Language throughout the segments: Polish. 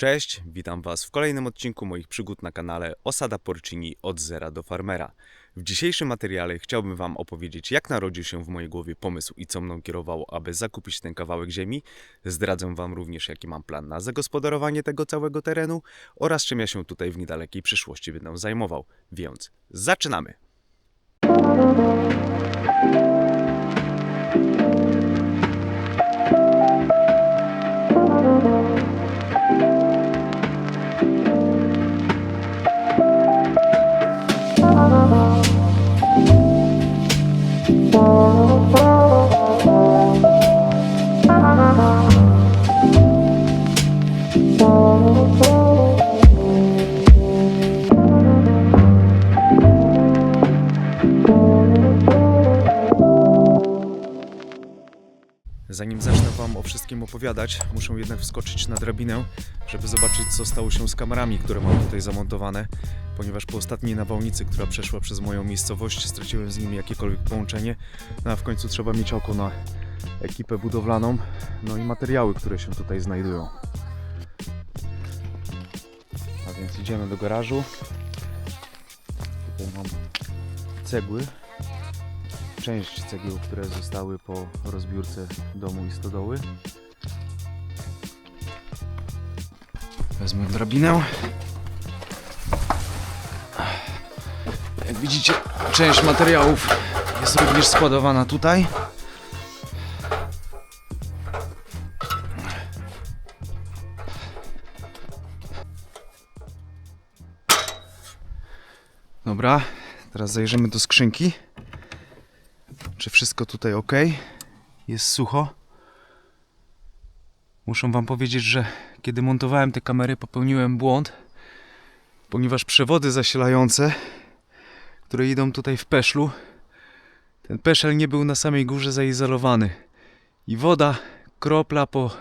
Cześć, witam Was w kolejnym odcinku moich przygód na kanale Osada Porcini od zera do farmera. W dzisiejszym materiale chciałbym Wam opowiedzieć, jak narodził się w mojej głowie pomysł i co mną kierowało, aby zakupić ten kawałek ziemi. Zdradzę Wam również, jaki mam plan na zagospodarowanie tego całego terenu oraz czym ja się tutaj w niedalekiej przyszłości będę zajmował. Więc zaczynamy! Zanim zacznę Wam o wszystkim opowiadać, muszę jednak wskoczyć na drabinę, żeby zobaczyć, co stało się z kamerami, które mam tutaj zamontowane, ponieważ po ostatniej nawałnicy, która przeszła przez moją miejscowość, straciłem z nimi jakiekolwiek połączenie, no a w końcu trzeba mieć oko na ekipę budowlaną, no i materiały, które się tutaj znajdują. A więc idziemy do garażu. Tutaj mam cegły, część cegieł, które zostały po rozbiórce domu i stodoły. Wezmę drabinę. Jak widzicie, część materiałów jest również składowana tutaj. Dobra, teraz zajrzymy do skrzynki. Czy wszystko tutaj ok? Jest sucho. Muszę Wam powiedzieć, że kiedy montowałem te kamery, popełniłem błąd, ponieważ przewody zasilające, które idą tutaj w peszlu, ten peszel nie był na samej górze zaizolowany. I woda, kropla po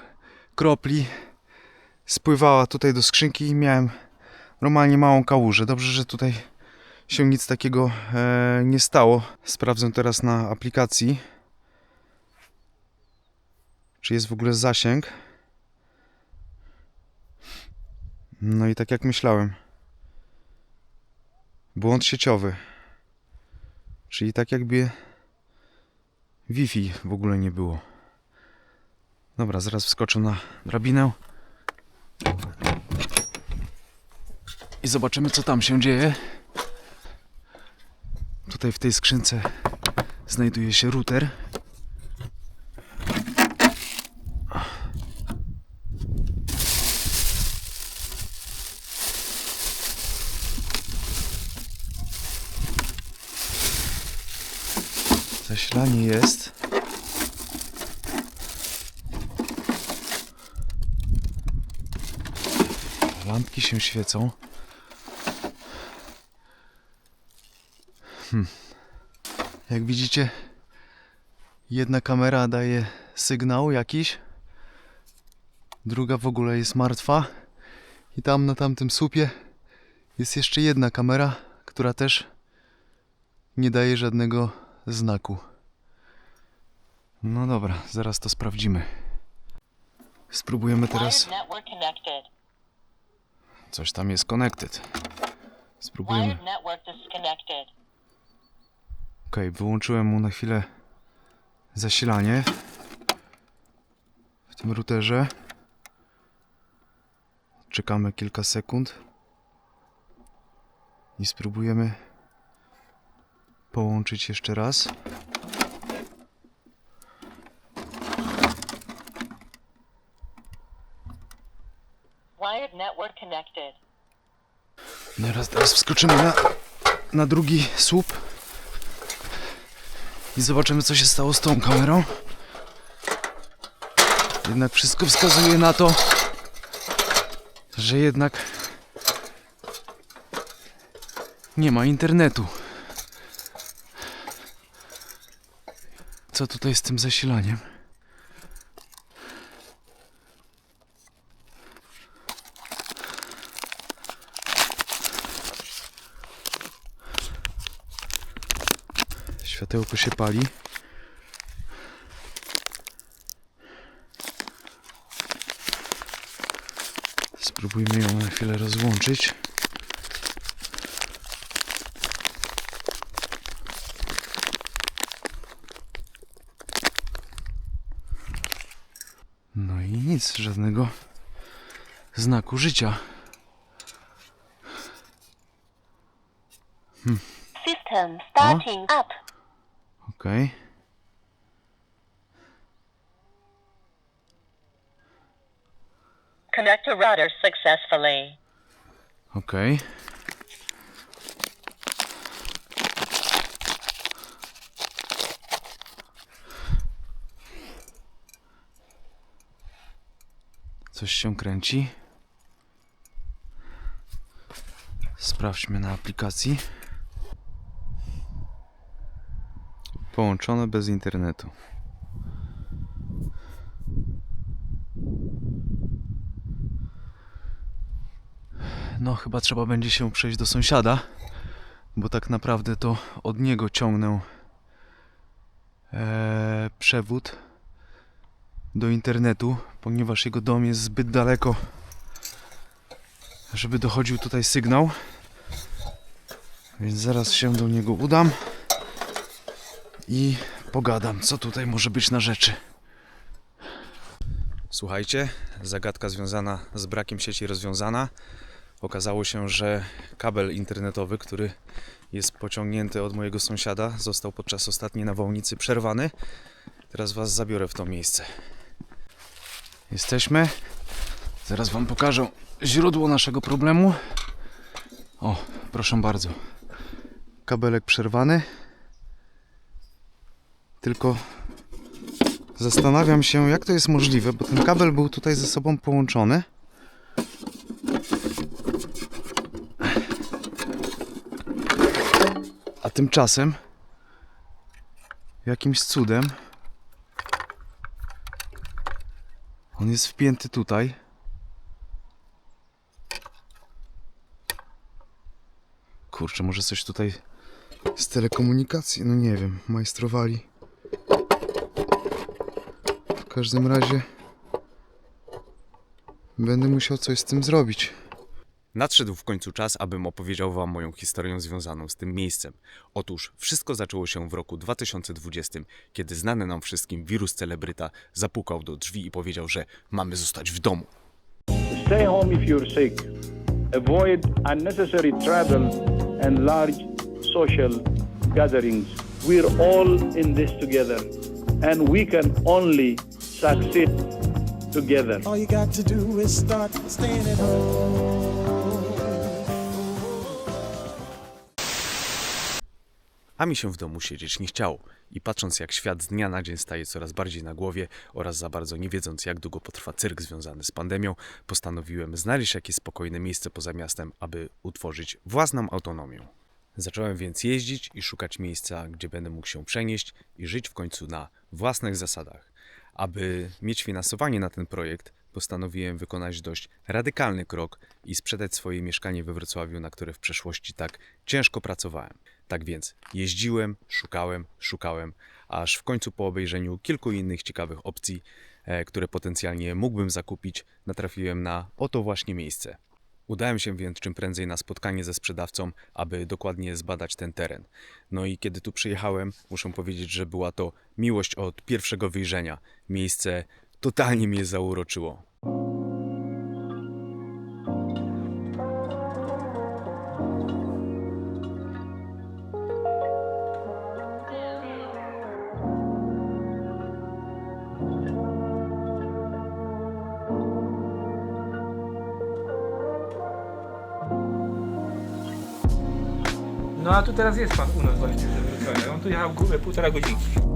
kropli, spływała tutaj do skrzynki i miałem normalnie małą kałużę. Dobrze, że tutaj się nic takiego e, nie stało. Sprawdzę teraz na aplikacji, czy jest w ogóle zasięg. No i tak jak myślałem. Błąd sieciowy. Czyli tak jakby Wi-Fi w ogóle nie było. Dobra, zaraz wskoczę na drabinę. I zobaczymy co tam się dzieje. Tutaj w tej skrzynce znajduje się router. Zasilanie jest. Lampki się świecą. Jak widzicie, jedna kamera daje sygnał jakiś, druga w ogóle jest martwa i tam na tamtym słupie jest jeszcze jedna kamera, która też nie daje żadnego znaku. No dobra, zaraz to sprawdzimy. Spróbujemy teraz. Coś tam jest connected. Spróbujemy. Ok, wyłączyłem mu na chwilę zasilanie w tym routerze. Czekamy kilka sekund i spróbujemy połączyć jeszcze raz. Wired network connected. Teraz, teraz wskoczymy na, na drugi słup i zobaczymy co się stało z tą kamerą. Jednak wszystko wskazuje na to, że jednak nie ma internetu. Co tutaj z tym zasilaniem? Światełko się pali. Spróbujmy ją na chwilę rozłączyć. No i nic, żadnego znaku życia. System starting up. Okej. Connector router successfully. Okej. Coś się kręci. Sprawdźmy na aplikacji. Połączone bez internetu. No, chyba trzeba będzie się przejść do sąsiada, bo tak naprawdę to od niego ciągnę e, przewód do internetu, ponieważ jego dom jest zbyt daleko, żeby dochodził tutaj sygnał. Więc zaraz się do niego udam i pogadam, co tutaj może być na rzeczy. Słuchajcie, zagadka związana z brakiem sieci rozwiązana. Okazało się, że kabel internetowy, który jest pociągnięty od mojego sąsiada, został podczas ostatniej nawałnicy przerwany. Teraz Was zabiorę w to miejsce. Jesteśmy. Zaraz Wam pokażę źródło naszego problemu. O, proszę bardzo. Kabelek przerwany. Tylko zastanawiam się, jak to jest możliwe, bo ten kabel był tutaj ze sobą połączony. A tymczasem jakimś cudem on jest wpięty tutaj. Kurczę, może coś tutaj z telekomunikacji? No nie wiem, majstrowali. W każdym razie będę musiał coś z tym zrobić. Nadszedł w końcu czas, abym opowiedział Wam moją historię związaną z tym miejscem. Otóż wszystko zaczęło się w roku 2020, kiedy znany nam wszystkim wirus celebryta zapukał do drzwi i powiedział, że mamy zostać w domu. Stay home if you're sick. Avoid unnecessary travel and large social gatherings. We're all in this together, and we can only succeed together. All you got to do is start staying at home. A mi się w domu siedzieć nie chciało. I patrząc jak świat z dnia na dzień staje coraz bardziej na głowie oraz za bardzo nie wiedząc jak długo potrwa cyrk związany z pandemią, postanowiłem znaleźć jakieś spokojne miejsce poza miastem, aby utworzyć własną autonomię. Zacząłem więc jeździć i szukać miejsca, gdzie będę mógł się przenieść i żyć w końcu na własnych zasadach. Aby mieć finansowanie na ten projekt, postanowiłem wykonać dość radykalny krok i sprzedać swoje mieszkanie we Wrocławiu, na które w przeszłości tak ciężko pracowałem. Tak więc jeździłem, szukałem, szukałem, aż w końcu po obejrzeniu kilku innych ciekawych opcji, e, które potencjalnie mógłbym zakupić, natrafiłem na oto właśnie miejsce. Udałem się więc czym prędzej na spotkanie ze sprzedawcą, aby dokładnie zbadać ten teren. No i kiedy tu przyjechałem, muszę powiedzieć, że była to miłość od pierwszego wyjrzenia. Miejsce totalnie mnie zauroczyło. A tu teraz jest pan u nas właśnie Wrocławia. On tu jechał półtora godzinki.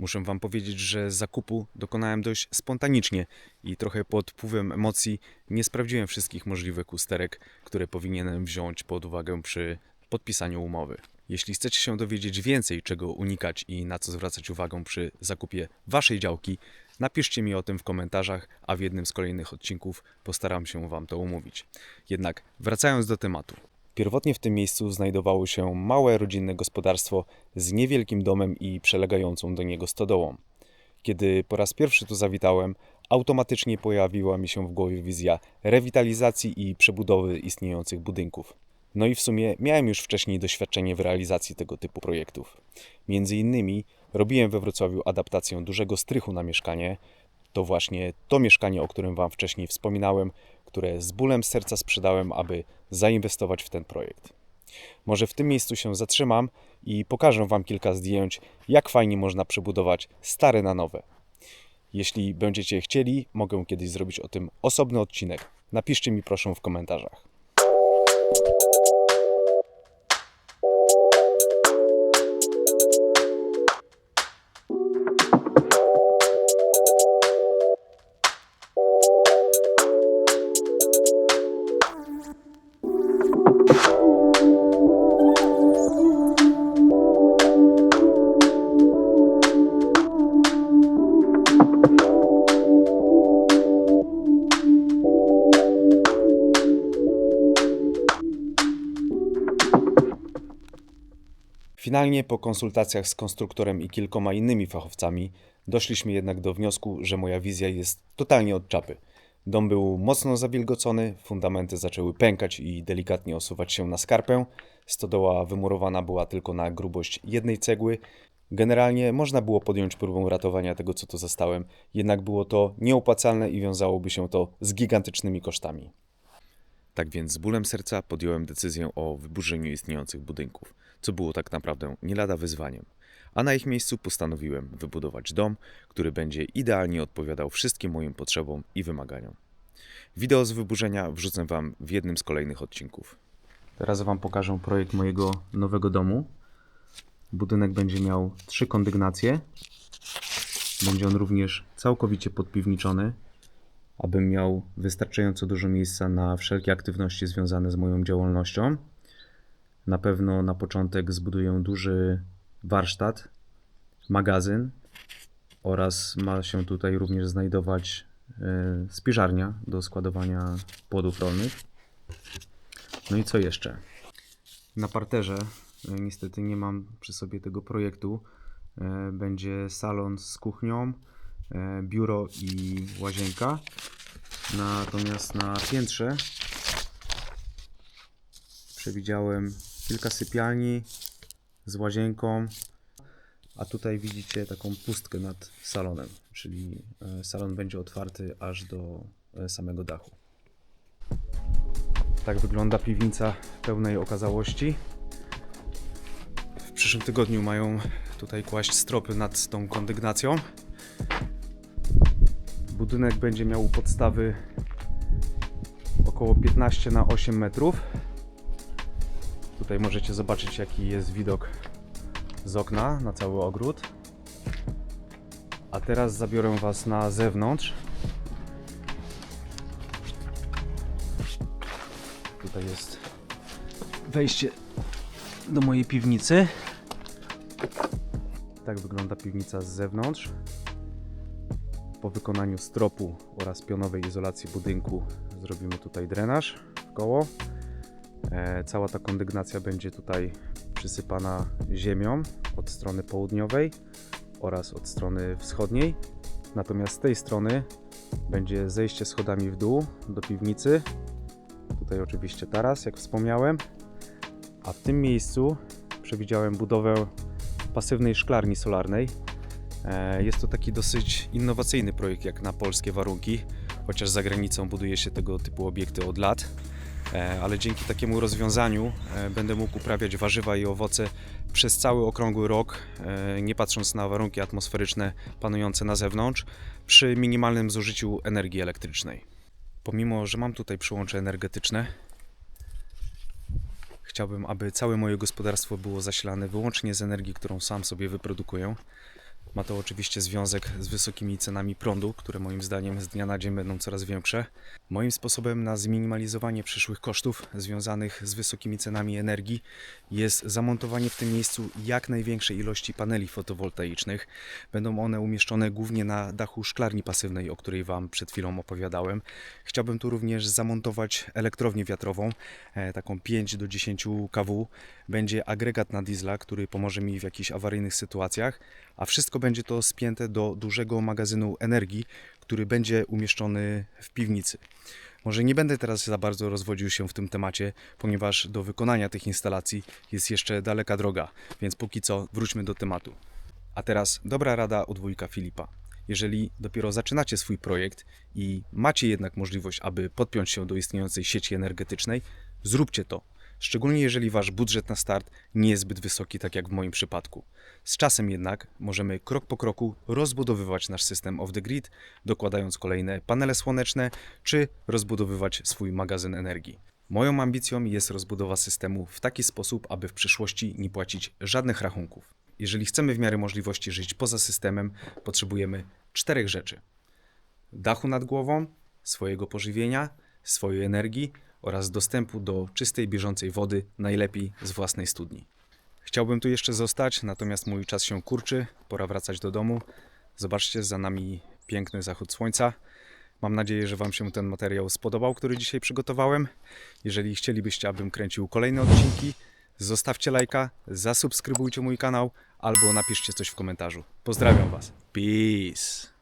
Muszę Wam powiedzieć, że zakupu dokonałem dość spontanicznie i trochę pod wpływem emocji nie sprawdziłem wszystkich możliwych usterek, które powinienem wziąć pod uwagę przy podpisaniu umowy. Jeśli chcecie się dowiedzieć więcej, czego unikać i na co zwracać uwagę przy zakupie Waszej działki, napiszcie mi o tym w komentarzach, a w jednym z kolejnych odcinków postaram się Wam to umówić. Jednak wracając do tematu. Pierwotnie w tym miejscu znajdowało się małe rodzinne gospodarstwo z niewielkim domem i przelegającą do niego stodołą. Kiedy po raz pierwszy tu zawitałem, automatycznie pojawiła mi się w głowie wizja rewitalizacji i przebudowy istniejących budynków. No i w sumie miałem już wcześniej doświadczenie w realizacji tego typu projektów. Między innymi robiłem we Wrocławiu adaptację dużego strychu na mieszkanie. To właśnie to mieszkanie, o którym Wam wcześniej wspominałem, które z bólem serca sprzedałem, aby zainwestować w ten projekt. Może w tym miejscu się zatrzymam i pokażę Wam kilka zdjęć, jak fajnie można przebudować stare na nowe. Jeśli będziecie chcieli, mogę kiedyś zrobić o tym osobny odcinek. Napiszcie mi proszę w komentarzach. Finalnie po konsultacjach z konstruktorem i kilkoma innymi fachowcami doszliśmy jednak do wniosku, że moja wizja jest totalnie od czapy. Dom był mocno zawilgocony, fundamenty zaczęły pękać i delikatnie osuwać się na skarpę. Stodoła wymurowana była tylko na grubość jednej cegły. Generalnie można było podjąć próbę ratowania tego, co tu zastałem, jednak było to nieopłacalne i wiązałoby się to z gigantycznymi kosztami. Tak więc z bólem serca podjąłem decyzję o wyburzeniu istniejących budynków, co było tak naprawdę nie lada wyzwaniem. A na ich miejscu postanowiłem wybudować dom, który będzie idealnie odpowiadał wszystkim moim potrzebom i wymaganiom. Wideo z wyburzenia wrzucę Wam w jednym z kolejnych odcinków. Teraz Wam pokażę projekt mojego nowego domu. Budynek będzie miał trzy kondygnacje. Będzie on również całkowicie podpiwniczony, abym miał wystarczająco dużo miejsca na wszelkie aktywności związane z moją działalnością. Na pewno na początek zbuduję duży warsztat, magazyn oraz ma się tutaj również znajdować e, spiżarnia do składowania płodów rolnych. No i co jeszcze? Na parterze, e, niestety nie mam przy sobie tego projektu, e, będzie salon z kuchnią, biuro i łazienka. Natomiast na piętrze przewidziałem kilka sypialni z łazienką, a tutaj widzicie taką pustkę nad salonem, czyli e, salon będzie otwarty aż do e, samego dachu. Tak wygląda piwnica pełnej okazałości. W przyszłym tygodniu mają tutaj kłaść stropy nad tą kondygnacją. Budynek będzie miał podstawy około 15 na 8 metrów. Tutaj możecie zobaczyć jaki jest widok z okna na cały ogród. A teraz zabiorę Was na zewnątrz. Tutaj jest wejście do mojej piwnicy. Tak wygląda piwnica z zewnątrz. Po wykonaniu stropu oraz pionowej izolacji budynku zrobimy tutaj drenaż w koło. E, cała ta kondygnacja będzie tutaj przysypana ziemią od strony południowej oraz od strony wschodniej. Natomiast z tej strony będzie zejście schodami w dół do piwnicy. Tutaj oczywiście taras, jak wspomniałem. A w tym miejscu przewidziałem budowę pasywnej szklarni solarnej. E, Jest to taki dosyć innowacyjny projekt jak na polskie warunki, chociaż za granicą buduje się tego typu obiekty od lat. E, Ale dzięki takiemu rozwiązaniu e, będę mógł uprawiać warzywa i owoce przez cały okrągły rok, e, nie patrząc na warunki atmosferyczne panujące na zewnątrz, przy minimalnym zużyciu energii elektrycznej. Pomimo, że mam tutaj przyłącze energetyczne, chciałbym, aby całe moje gospodarstwo było zasilane wyłącznie z energii, którą sam sobie wyprodukuję. Ma to oczywiście związek z wysokimi cenami prądu, które moim zdaniem z dnia na dzień będą coraz większe. Moim sposobem na zminimalizowanie przyszłych kosztów związanych z wysokimi cenami energii jest zamontowanie w tym miejscu jak największej ilości paneli fotowoltaicznych. Będą one umieszczone głównie na dachu szklarni pasywnej, o której Wam przed chwilą opowiadałem. Chciałbym tu również zamontować elektrownię wiatrową, e, taką 5 do 10 kW. Będzie agregat na diesla, który pomoże mi w jakichś awaryjnych sytuacjach, a wszystko będzie to spięte do dużego magazynu energii, który będzie umieszczony w piwnicy. Może nie będę teraz za bardzo rozwodził się w tym temacie, ponieważ do wykonania tych instalacji jest jeszcze daleka droga, więc póki co wróćmy do tematu. A teraz dobra rada od wujka Filipa. Jeżeli dopiero zaczynacie swój projekt i macie jednak możliwość, aby podpiąć się do istniejącej sieci energetycznej, zróbcie to. Szczególnie jeżeli wasz budżet na start nie jest zbyt wysoki, tak jak w moim przypadku. Z czasem jednak możemy krok po kroku rozbudowywać nasz system off the grid, dokładając kolejne panele słoneczne, czy rozbudowywać swój magazyn energii. Moją ambicją jest rozbudowa systemu w taki sposób, aby w przyszłości nie płacić żadnych rachunków. Jeżeli chcemy w miarę możliwości żyć poza systemem, potrzebujemy czterech rzeczy: dachu nad głową, swojego pożywienia, swojej energii oraz dostępu do czystej, bieżącej wody, najlepiej z własnej studni. Chciałbym tu jeszcze zostać, natomiast mój czas się kurczy, pora wracać do domu. Zobaczcie, za nami piękny zachód słońca. Mam nadzieję, że Wam się ten materiał spodobał, który dzisiaj przygotowałem. Jeżeli chcielibyście, abym kręcił kolejne odcinki, zostawcie lajka, zasubskrybujcie mój kanał albo napiszcie coś w komentarzu. Pozdrawiam Was. Peace.